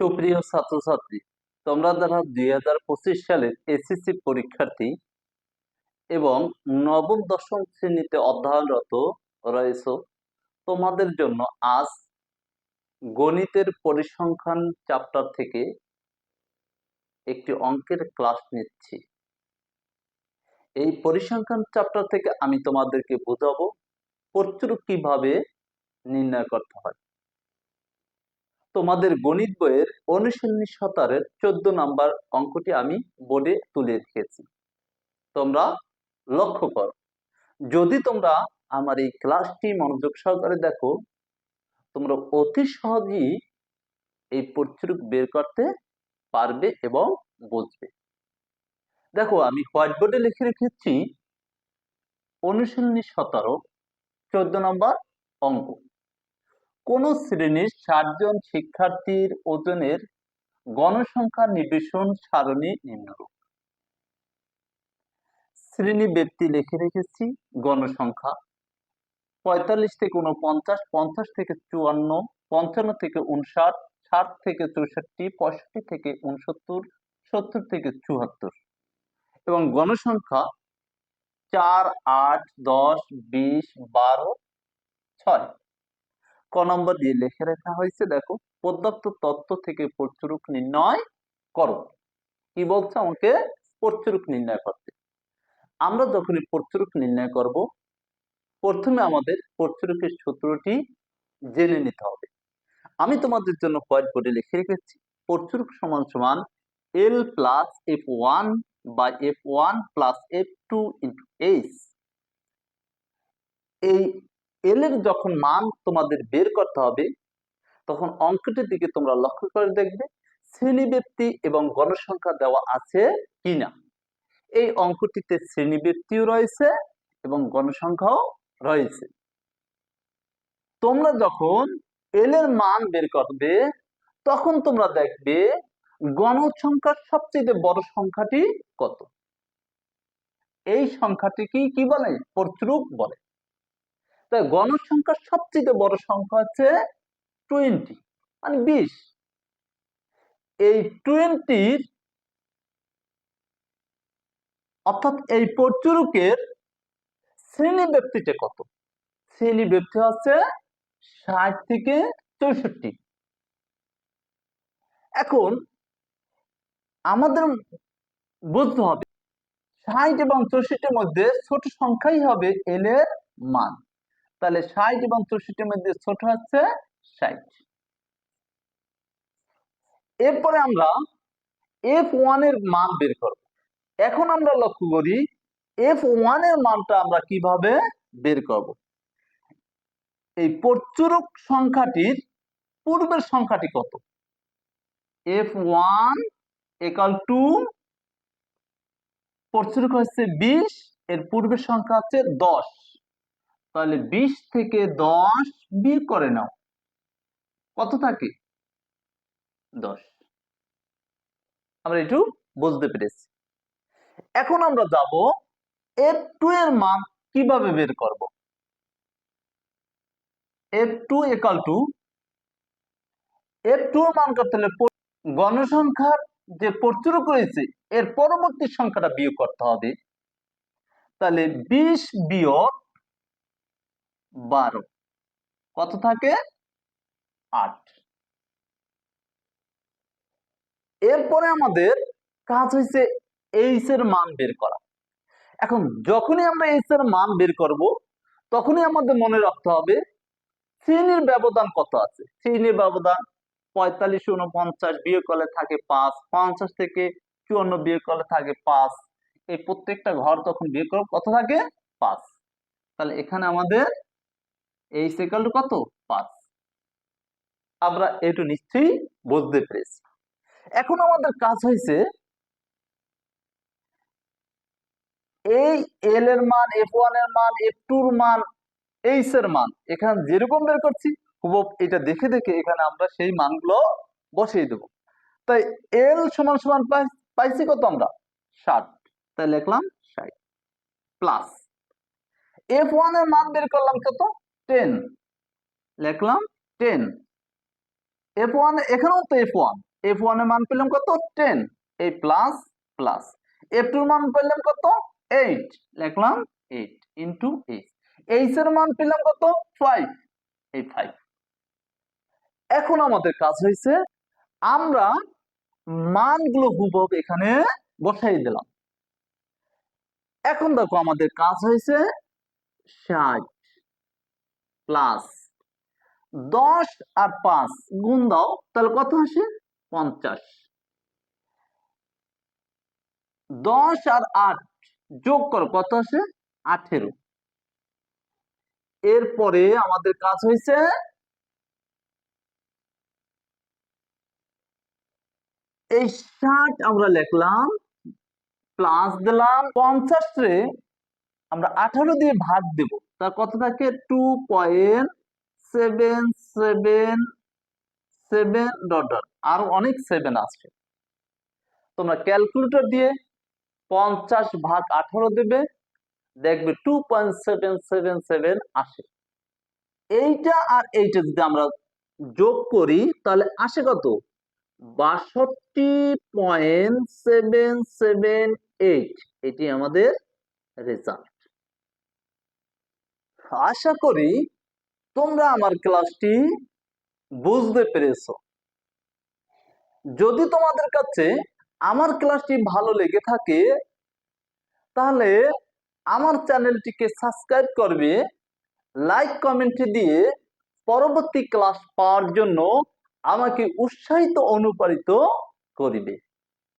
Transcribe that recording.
সুপ্রিয় ছাত্রছাত্রী, তোমরা যারা দুই হাজার পঁচিশ সালের এসএসসি পরীক্ষার্থী এবং নবম দশম শ্রেণীতে অধ্যয়নরত রয়েছ, তোমাদের জন্য আজ গণিতের পরিসংখ্যান চ্যাপ্টার থেকে একটি অঙ্কের ক্লাস নিচ্ছি। এই পরিসংখ্যান চ্যাপ্টার থেকে আমি তোমাদেরকে বোঝাবো প্রচুর কীভাবে নির্ণয় করতে হয়। তোমাদের গণিত বইয়ের অনুশীলনী সতারের চোদ্দ নাম্বার অঙ্কটি আমি বোর্ডে তুলে রেখেছি। তোমরা লক্ষ্য করো, যদি তোমরা আমার এই ক্লাসটি মনোযোগ সহকারে দেখো, তোমরা অতি সহজেই এই প্রচুরক বের করতে পারবে এবং বুঝবে। দেখো, আমি হোয়াইট বোর্ডে লিখে রেখেছি অনুশীলনী সতেরো চোদ্দ নম্বর অঙ্ক। কোন শ্রেণির ষাট জন শিক্ষার্থীর ওজনের গণসংখ্যা নিবেশন সারণী নিম্নরূপ। শ্রেণি ব্যক্তি লিখে রেখেছি গণসংখ্যা। পঁয়তাল্লিশ থেকে উনপঞ্চাশ পঞ্চাশ থেকে চুয়ান্ন, পঞ্চান্ন থেকে উনষাট ষাট থেকে চৌষট্টি, পঁয়ষট্টি থেকে উনসত্তর সত্তর থেকে চুয়াত্তর। এবং গণসংখ্যা চার, আট, দশ, বিশ, বারো, ছয়। ক নম্বর দিয়ে লিখে রাখা হয়েছে, দেখো, প্রদত্ত তত্ত্ব থেকে প্রচুরক নির্ণয় করো। কি বলছে আমাকে? প্রচুরক নির্ণয় করতে। আমরা যখনই প্রচুরক নির্ণয় করব, প্রথমে আমাদের প্রচুরকের সূত্রটি জেনে নিতে হবে। আমি তোমাদের জন্য হোয়াইট বোর্ডে লিখে রেখেছি, প্রচুরক সমান সমান এল প্লাস এফ ওয়ান বা F one plus F two into H এই এল এর যখন মান তোমাদের বের করতে হবে, তখন অঙ্কটির দিকে তোমরা লক্ষ্য করে দেখবে শ্রেণীব্যক্তি এবং গণসংখ্যা দেওয়া আছে কিনা। এই অঙ্কটিতে শ্রেণীব্যক্তিও রয়েছে এবং গণসংখ্যাও রয়েছে। তোমরা যখন এল এর মান বের করবে, তখন তোমরা দেখবে গণসংখ্যার সবচেয়ে বড় সংখ্যাটি কত। এই সংখ্যাটিকে কি বলে? প্রচুরক বলে। তাই গণসংখ্যার সবচেয়ে বড় সংখ্যা হচ্ছে টোয়েন্টি মানে বিশ। এই টোয়েন্টির অর্থাৎ এই প্রচুরকের শ্রেণি ব্যক্তিটা কত? শ্রেণি ব্যক্তি হচ্ছে ষাট থেকে চৌষট্টি। এখন আমাদের বুঝতে হবে, ষাট এবং চৌষট্টির মধ্যে ছোট সংখ্যাই হবে এল এর মান। তাহলে ষাট এবং চৌষট্টির মধ্যে ছোট হচ্ছে ষাট। এরপরে আমরা এফ ওয়ানের মান বের করব। এখন আমরা লক্ষ্য করি এফ ওয়ানের মানটা আমরা কীভাবে বের করব? এই প্রচুরক সংখ্যাটির পূর্বের সংখ্যাটি কত? এফ ওয়ান একাল টু প্রচুরক হচ্ছে বিশ, এর পূর্বের সংখ্যা হচ্ছে দশ। তাহলে বিশ থেকে দশ বিয়োগ করে নাও। কত থাকে? দশ। আমরা একটু বুঝতে পেরেছি। এখন আমরা যাব এফ টু এর মান কীভাবে বের করব? F two equal two F two এর মান করতে হলে গণসংখ্যার যে প্রচুর রয়েছে, এর পরবর্তী সংখ্যাটা বিয়োগ করতে হবে। তাহলে বিশ বিয়োগ বারো। কত থাকে? আট। এরপরে আমাদের কাজ হয়েছে এইচ এর মান বের করা। এখন যখনই আমরা এইচ এর মান বের করব, তখনই আমাদের মনে রাখতে হবে শ্রেণির ব্যবধান কত আছে। শ্রেণির ব্যবধান পঁয়তাল্লিশ উনপঞ্চাশ বিয়োগ করলে থাকে পাঁচ, পঞ্চাশ থেকে চুয়ান্ন বিয়োগ করলে থাকে পাঁচ। এই প্রত্যেকটা ঘর তখন বিয়োগ করব, কত থাকে? পাঁচ। তাহলে এখানে আমাদের এই সেকেন্ড কত? পাঁচ। আমরা একটু নিশ্চয়ই বুঝতে পেরেছি। এখন আমাদের কাজ হয়েছে এই এল এর মান এফ ওয়ানের মান এফ টুর মান এইচ এর মান। এখানে যেরকম বের করছি হুবব এটা দেখে দেখে এখানে আমরা সেই মানগুলো বসিয়ে দেব। তাই এল সমান সমান পাইছি কত আমরা? ষাট। তাই লিখলাম ষাট। প্লাস। এফ ওয়ানের মান বের করলাম কত? টেন লিখলাম টেন এফ ওয়ান এখানেও তো এফ ওয়ান এফ ওয়ানের মান পেলাম কত? টেন এই প্লাস প্লাস এফ টুর মান পেলাম কত? এইট লিখলাম এইট ইন্টু এইচ এইচ এর মান পেলাম কত? ফাইভ এই ফাইভ এখন আমাদের কাজ হয়েছে, আমরা মানগুলো হুবহু এখানে বসাই দিলাম। এখন দেখো আমাদের কাজ হয়েছে ষাট। প্লাস দশ আর পাঁচ, গুণ দাও, তাহলে কত আসে? পঞ্চাশ। দশ আর আট যোগ করো, কত আসে? আঠেরো। এরপরে আমাদের কাজ হয়েছে এই ষাট আমরা লিখলাম, প্লাস দিলাম পঞ্চাশ রে, আমরা আঠারো দিয়ে ভাগ দেব। তার কত থাকে? Two point seven seven seven dot dot আরও অনেক সেভেন আছে। তোমরা ক্যালকুলেটর দিয়ে পঞ্চাশ ভাগ আঠারো দেবে, দেখবে two point seven seven seven আসে। এইটা আর এইটা যদি আমরা যোগ করি, তাহলে আসে কত? বাষট্টি পয়েন্ট সেভেন সেভেন এইট এটি আমাদের রেজাল্ট আশা করি তোমরা আমার ক্লাসটি বুঝতে পেরেছ। যদি তোমাদের কাছে আমার ক্লাসটি ভালো লেগে থাকে, তাহলে আমার চ্যানেলটিকে সাবস্ক্রাইব করবে, লাইক কমেন্ট দিয়ে পরবর্তী ক্লাস পাওয়ার জন্য আমাকে উৎসাহিত অনুপ্রাণিত করিবে।